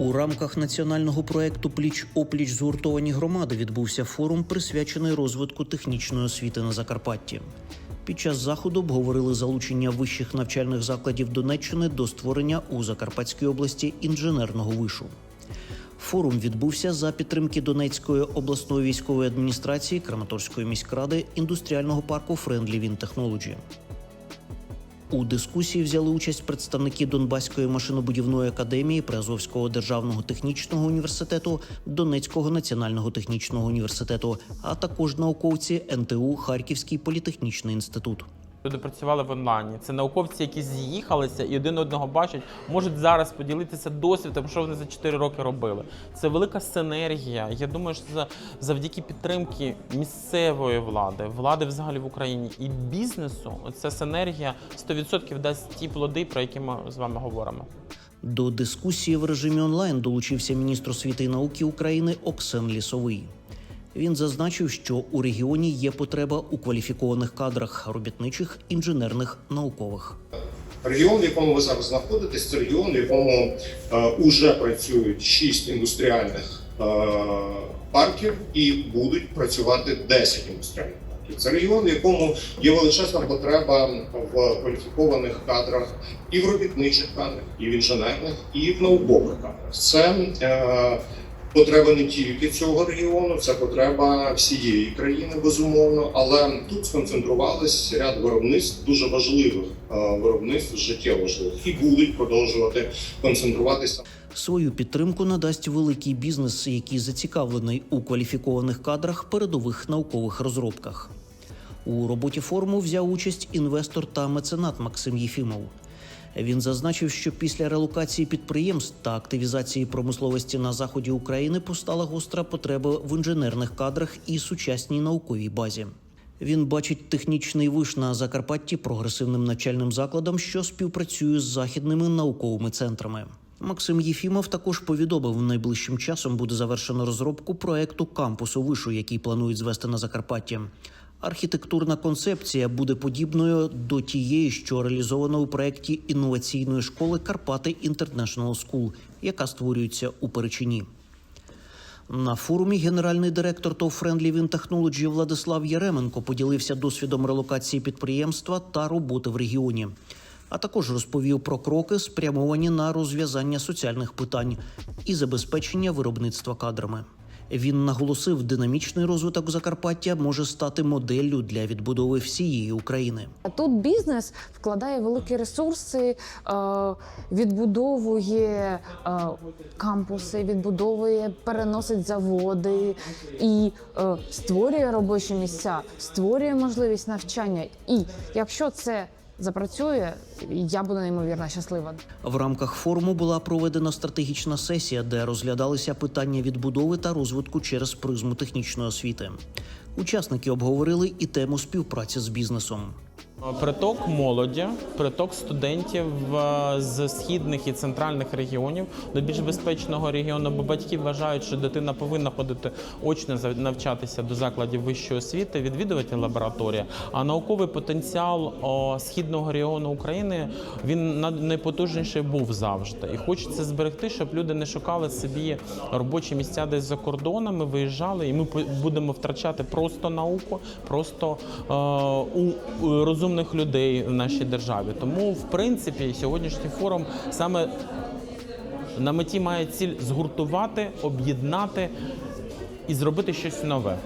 У рамках національного проекту Пліч опліч згуртовані громади відбувся форум, присвячений розвитку технічної освіти на Закарпатті. Під час заходу обговорили залучення вищих навчальних закладів Донеччини до створення у Закарпатській області інженерного вишу. Форум відбувся за підтримки Донецької обласної військової адміністрації, Краматорської міськради, індустріального парку Friendly Wind Technology. У дискусії взяли участь представники Донбаської машинобудівної академії, Приазовського державного технічного університету, Донецького національного технічного університету, а також науковці НТУ Харківський політехнічний інститут. Люди працювали в онлайні. Це науковці, які з'їхалися і один одного бачать, можуть зараз поділитися досвідом, що вони за 4 роки робили. Це велика синергія. Я думаю, що за- завдяки підтримки місцевої влади, влади взагалі в Україні і бізнесу, ця синергія 100% дасть ті плоди, про які ми з вами говоримо. До дискусії в режимі онлайн долучився міністр освіти і науки України Оксен Лісовий. Він зазначив, що у регіоні є потреба у кваліфікованих кадрах робітничих, інженерних, наукових. Регіон, в якому ви зараз знаходитесь, це регіон, в якому е, уже працюють шість індустріальних е, парків і будуть працювати 10 індустріальних парків. Це регіон, в якому є величезна потреба в кваліфікованих кадрах і в робітничих кадрах, і в інженерних, і в наукових кадрах. Це е, Потреба не тільки цього регіону, це потреба всієї країни, безумовно. Але тут сконцентрувались ряд виробництв дуже важливих е, виробництв, життєво важливих, і будуть продовжувати концентруватися. Свою підтримку надасть великий бізнес, який зацікавлений у кваліфікованих кадрах передових наукових розробках. У роботі форуму взяв участь інвестор та меценат Максим Єфімов. Він зазначив, що після релокації підприємств та активізації промисловості на заході України постала гостра потреба в інженерних кадрах і сучасній науковій базі. Він бачить технічний виш на Закарпатті прогресивним навчальним закладом, що співпрацює з західними науковими центрами. Максим Єфімов також повідомив, найближчим часом буде завершено розробку проекту кампусу вишу, який планують звести на Закарпатті. Архітектурна концепція буде подібною до тієї, що реалізована у проєкті інноваційної школи Карпати International School, яка створюється у Перечині. На форумі генеральний директор ТОВ Friendly Wind Technology Владислав Яременко поділився досвідом релокації підприємства та роботи в регіоні, а також розповів про кроки, спрямовані на розв'язання соціальних питань і забезпечення виробництва кадрами. Він наголосив, динамічний розвиток Закарпаття може стати моделлю для відбудови всієї України. Тут бізнес вкладає великі ресурси, е, відбудовує е, кампуси, відбудовує, переносить заводи і е, створює робочі місця, створює можливість навчання. І якщо це запрацює, я буду неймовірно щаслива. В рамках форуму була проведена стратегічна сесія, де розглядалися питання відбудови та розвитку через призму технічної освіти. Учасники обговорили і тему співпраці з бізнесом. Приток молоді, приток студентів з східних і центральних регіонів до більш безпечного регіону, бо батьки вважають, що дитина повинна ходити очно навчатися до закладів вищої освіти, відвідувати лабораторії. А науковий потенціал східного регіону України він на- найпотужніший був завжди. І хочеться зберегти, щоб люди не шукали собі робочі місця десь за кордонами, виїжджали, і ми будемо втрачати просто науку, просто е, у у розумних людей в нашій державі. Тому, в принципі, сьогоднішній форум саме на меті має ціль згуртувати, об'єднати і зробити щось нове.